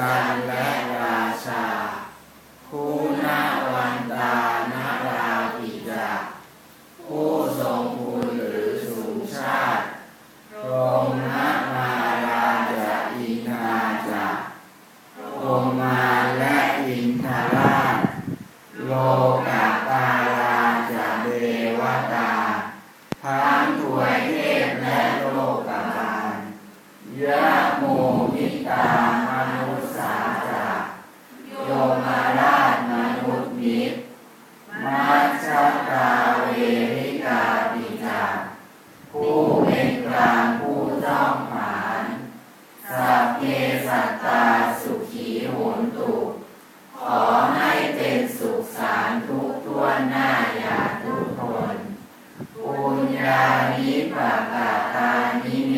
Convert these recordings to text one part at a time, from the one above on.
วันและราชาคุณาวันตานาราปิดาผู้ทรงคุณหรือสูงชาติพรมนามาราจะอินาจะพรมมาและอินทราชโลกา นิปะกะตานิ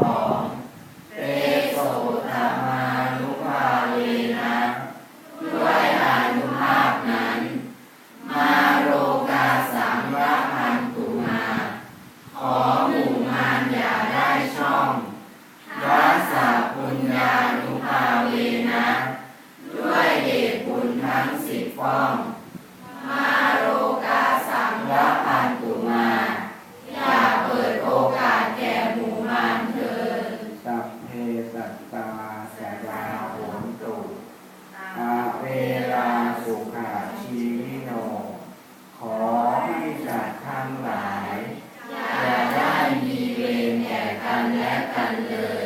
啊 Amen.